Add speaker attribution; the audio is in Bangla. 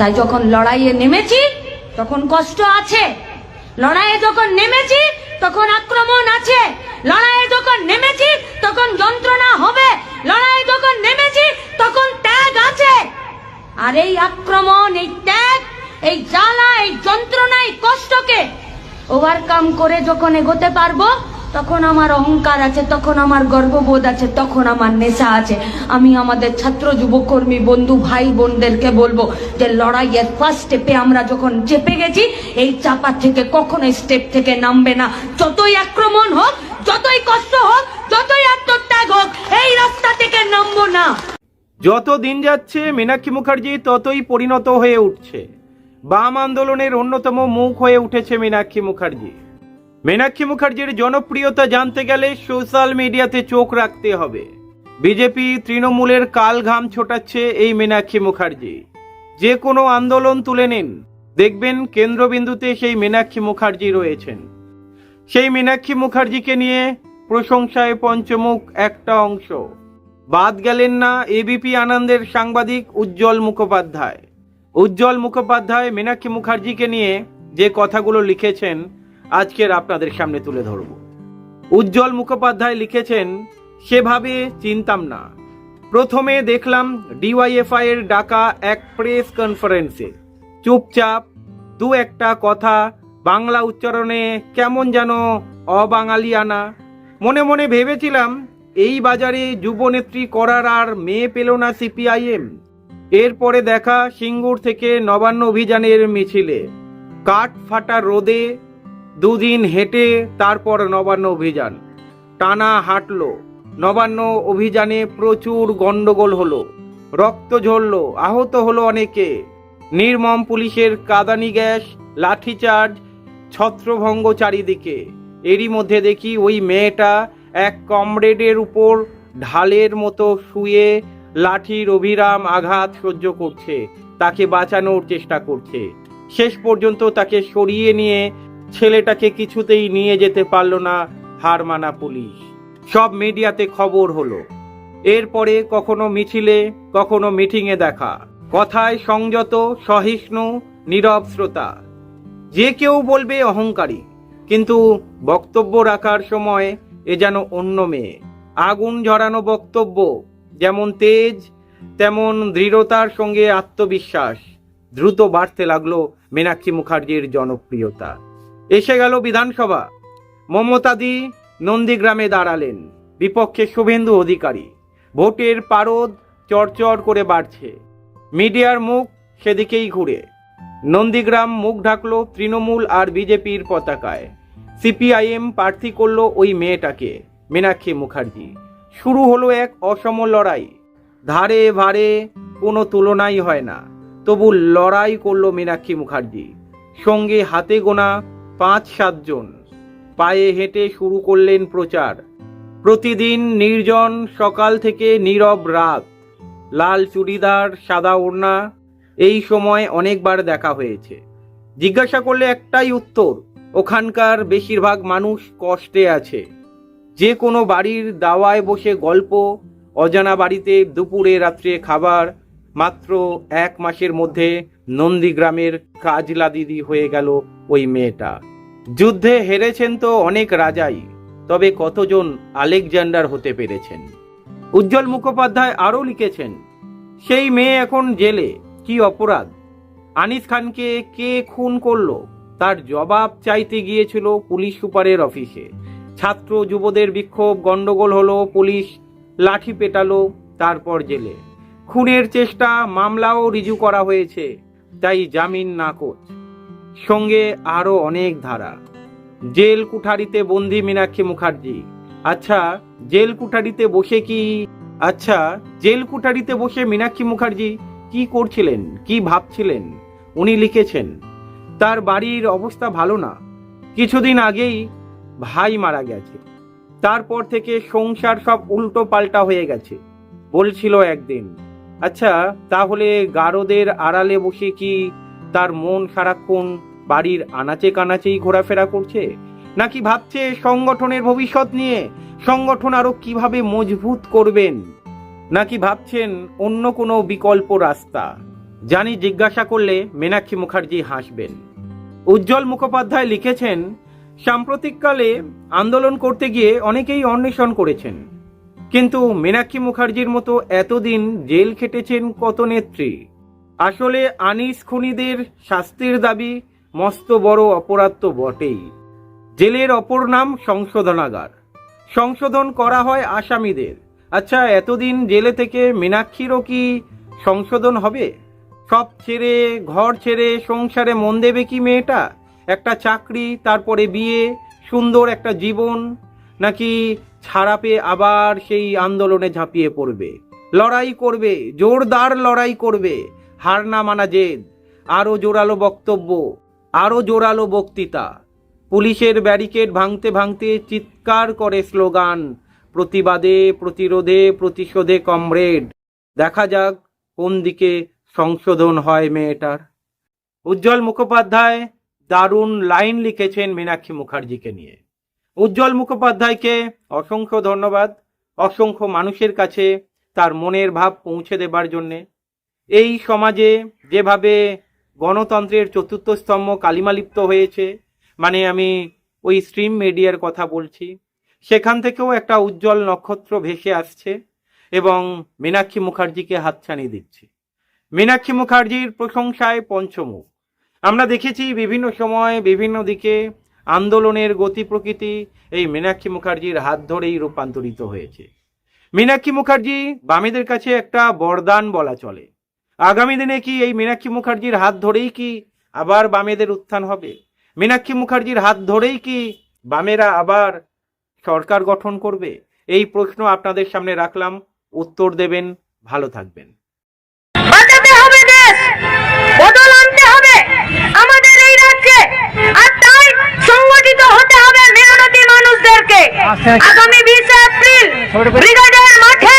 Speaker 1: তাই যখন লড়াইয়ে নেমেছি, তখন কষ্ট আছে। লড়াইয়ে যখন নেমেছি, তখন আক্রমণ আছে। লড়াইয়ে যখন নেমেছি, তখন যন্ত্রণা হবে। লড়াইয়ে যখন নেমেছি, তখন ত্যাগ আছে। আর এই আক্রমণ, এই ত্যাগ, এই জ্বালা, এই যন্ত্রণা, এই কষ্টকে ওভারকাম করে যখন এগোতে পারব তখন আমার অহংকার আছে, তখন আমার গর্ববোধ আছে, তখন আমার নেশা আছে। আমি আমাদের ছাত্র যুবকর্মী, বন্ধু, ভাই বোনদেরকে বলব যে লড়াইয়ের ফার্স্ট স্টেপে আমরা যখন চেপে গেছি, এই চাপা থেকে কখনো স্টেপ থেকে নামবে না। যতই আক্রমণ হোক, যতই কষ্ট হোক, যতই আত্মত্যাগ হোক, এই রাস্তা থেকে নামবো না।
Speaker 2: যত দিন যাচ্ছে, মীনাক্ষী মুখার্জি ততই পরিণত হয়ে উঠছে। বাম আন্দোলনের অন্যতম মুখ হয়ে উঠেছে মীনাক্ষী মুখার্জি। মীনাক্ষী মুখার্জির জনপ্রিয়তা জানতে গেলে সোশ্যাল মিডিয়াতে চোখ রাখতে হবে। বিজেপি তৃণমূলের কাল ঘাম ছোটাচ্ছে এই মীনাক্ষী মুখার্জি। যে কোনো আন্দোলন তুলে নিন। দেখবেন কেন্দ্রবিন্দুতে সেই মীনাক্ষী মুখার্জি রয়েছেন। সেই মীনাক্ষী মুখার্জিকে নিয়ে প্রশংসায় পঞ্চমুখ একটা অংশ। বাদ গেলেন না এবিপি আনন্দের সাংবাদিক উজ্জ্বল মুখোপাধ্যায়। উজ্জ্বল মুখোপাধ্যায় মীনাক্ষী মুখার্জিকে নিয়ে যে কথাগুলো লিখেছেন আজকের আপনাদের সামনে তুলে ধরব। উজ্জ্বল মুখোপাধ্যায় লিখেছেন, সেভাবে চিনতাম না। প্রথমে দেখলাম ডিওয়াইএফআই এর ডাকা এক প্রেস কনফারেন্সে। চুপচাপ দু একটা কথা বাংলা উচ্চারণে কেমন যেন অবাঙালিয়ানা। মনে মনে ভেবেছিলাম, এই বাজারে যুবনেত্রী করার আর মেয়ে পেল না সিপিআইএম। এরপরে দেখা সিঙ্গুর থেকে নবান্ন অভিযানের মিছিলে। কাঠ ফাটা রোদে দুদিন হেঁটে তারপর নবান্ন অভিযান। টানা হাঁটলো। নবান্ন অভিযানে প্রচুর গন্ডগোল হলো। রক্ত ঝরল। আহত হলো অনেকে। নির্মম পুলিশের কাদানি গ্যাস, লাঠিচার্জ, ছত্রভঙ্গ চারিদিকে। এরই মধ্যে দেখি ওই মেয়েটা এক কমরেডের উপর ঢালের মতো শুয়ে লাঠির অভিরাম আঘাত সহ্য করছে। তাকে বাঁচানোর চেষ্টা করছে। শেষ পর্যন্ত তাকে সরিয়ে নিয়ে ছেলেটাকে কিছুতেই নিয়ে যেতে পারল না হার মানা পুলিশ। সব মিডিয়াতে খবর হলো। এরপরে কখনো মিছিলে, কখনো মিটিংয়ে দেখা। কথায় সংযত, সহিষ্ণু, নীরব শ্রোতা। যে কেউ বলবে অহংকারী, কিন্তু বক্তব্য রাখার সময় এ যেন অন্য মেয়ে। আগুন ঝরানো বক্তব্য, যেমন তেজ, তেমন দৃঢ়তার সঙ্গে আত্মবিশ্বাস। দ্রুত বাড়তে লাগল মীনাক্ষী মুখার্জির জনপ্রিয়তা। এসে গেল বিধানসভা। মমতাদি নন্দীগ্রামে দাঁড়ালেন। বিপক্ষে শুভেন্দু অধিকারী। ভোটের পারদ চরচর করে বাড়ছে। মিডিয়ার মুখ সেদিকেই ঘুরে। নন্দীগ্রাম মুখ ঢাকলো তৃণমূল আর বিজেপির পতাকায়। সিপিআইএম প্রার্থী করল ওই মেয়েটাকে, মীনাক্ষী মুখার্জি। শুরু হলো এক অসম লড়াই। ধারে ভারে কোনো তুলনাই হয় না। তবু লড়াই করল মীনাক্ষী মুখার্জি। সঙ্গে হাতে গোনা পাঁচ সাতজন পায়ে হেঁটে শুরু করলেন প্রচার। প্রতিদিন নির্জন সকাল থেকে নীরব রাত। লাল চুড়িদার, সাদা ওড়না, এই সময় অনেকবার দেখা হয়েছে। জিজ্ঞাসা করলে একটাই উত্তর, ওখানকার বেশিরভাগ মানুষ কষ্টে আছে। যে কোনো বাড়ির দাওয়ায় বসে গল্প, অজানা বাড়িতে দুপুরে রাত্রে খাবার, মাত্র এক মাসের মধ্যে নন্দীগ্রামের কাজলা দিদি হয়ে গেল ওই মেয়েটা। যুদ্ধে হেরেছেন তো অনেক রাজাই, তবে কতজন আলেকজান্ডার হতে পেরেছেন? উজ্জ্বল মুখোপাধ্যায় আরও লিখেছেন, সেই মেয়ে এখন জেলে, কি অপরাধ? আনিস খানকে কে খুন করল? তার জবাব চাইতে গিয়েছিল পুলিশ সুপারের অফিসে। ছাত্র যুবদের বিক্ষোভ গন্ডগোল হলো, পুলিশ লাঠি পেটালো, তারপর জেলে। খুনের চেষ্টা, মামলাও রিজু করা হয়েছে, তাই জামিন নাকচ। সঙ্গে আরও অনেক ধারা। জেল কুঠারিতে বন্দি মীনাক্ষী মুখার্জি। আচ্ছা জেল কুঠারিতে বসে কি? আচ্ছা জেল কুঠারিতে বসে মীনাক্ষী মুখার্জি কি করছিলেন, কি ভাবছিলেন? উনি লিখেছেন, তার বাড়ির অবস্থা ভালো না। কিছুদিন আগেই ভাই মারা গেছে। তারপর থেকে সংসার সব উল্টো পাল্টা হয়ে গেছে। বলছিল একদিন আচ্ছা তাহলে গারদের আড়ালে বসে কি তার মন সারাক্ষণ বাড়ির আনাচে কানাচেই ঘোরাফেরা করছে? নাকি ভাবছে সংগঠনের ভবিষ্যৎ নিয়ে সংগঠন আরও কীভাবে মজবুত করবেন? নাকি ভাবছেন অন্য কোনো বিকল্প রাস্তা? জানি জিজ্ঞাসা করলে মীনাক্ষী মুখার্জি হাসবেন। উজ্জ্বল মুখোপাধ্যায় লিখেছেন, সাম্প্রতিককালে আন্দোলন করতে গিয়ে অনেকেই অন্বেষণ করেছেন। কিন্তু মীনাক্ষী মুখার্জির মতো এতদিন জেল খেটেছেন কত নেত্রী? আসলে আনিস খুনিদের শাস্তির দাবি মস্ত বড় অপরাধ তো বটেই। জেলের অপর নাম সংশোধনাগার। সংশোধন করা হয় আসামিদের। আচ্ছা এতদিন জেলে থেকে মীনাক্ষীরও কি সংশোধন হবে? সব ছেড়ে, ঘর ছেড়ে, সংসারে মন দেবে কি মেয়েটা? একটা চাকরি, তারপরে বিয়ে, সুন্দর একটা জীবন, নাকি ছাড়া পেয়ে আবার সেই আন্দোলনে ঝাঁপিয়ে পড়বে? লড়াই করবে, জোরদার লড়াই করবে হার না মানা জেদ আরও জোরালো বক্তব্য আরও জোরালো বক্তৃতা। পুলিশের ব্যারিকেড ভাঙতে ভাঙতে চিৎকার করে স্লোগান, প্রতিবাদে, প্রতিরোধে, প্রতিশোধে কমরেড। দেখা যাক কোন দিকে সংশোধন হয় মেয়েটার। উজ্জ্বল মুখোপাধ্যায় দারুণ লাইন লিখেছেন মীনাক্ষী মুখার্জিকে নিয়ে। উজ্জ্বল মুখোপাধ্যায়কে অসংখ্য ধন্যবাদ, অসংখ্য মানুষের কাছে তার মনের ভাব পৌঁছে দেবার জন্যে। এই সমাজে যেভাবে গণতন্ত্রের চতুর্থ স্তম্ভ কালিমালিপ্ত হয়েছে মানে আমি ওই স্ট্রিম মিডিয়ার কথা বলছি, সেখান থেকেও একটা উজ্জ্বল নক্ষত্র ভেসে আসছে এবং মীনাক্ষী মুখার্জিকে হাতছানি দিচ্ছে। মীনাক্ষী মুখার্জির প্রশংসায় পঞ্চমুখ আমরা দেখেছি বিভিন্ন সময় বিভিন্ন দিকে আন্দোলনের গতি প্রকৃতি এই মীনাক্ষী মুখার্জির হাত ধরেই রূপান্তরিত হয়েছে। মীনাক্ষী মুখার্জি বামেদের কাছে একটা বরদান বলা চলে। আগামী দিনে কি এই মীনাক্ষী মুখার্জির হাত ধরেই কি আবার বামেদের উত্থান হবে? মীনাক্ষী মুখার্জির হাত ধরেই কি বামেরা আবার সরকার গঠন করবে? এই প্রশ্ন আপনাদের সামনে রাখলাম। উত্তর দেবেন। ভালো থাকবেন।
Speaker 1: বাঁচাতে হবে দেশ! বদল আনতে হবে আমাদের এই রাজ্যে। আর তাই সংগঠিত হতে হবে মেহনতি মানুষদেরকে। আগামী বিশে এপ্রিল ব্রিগেডের মাঠে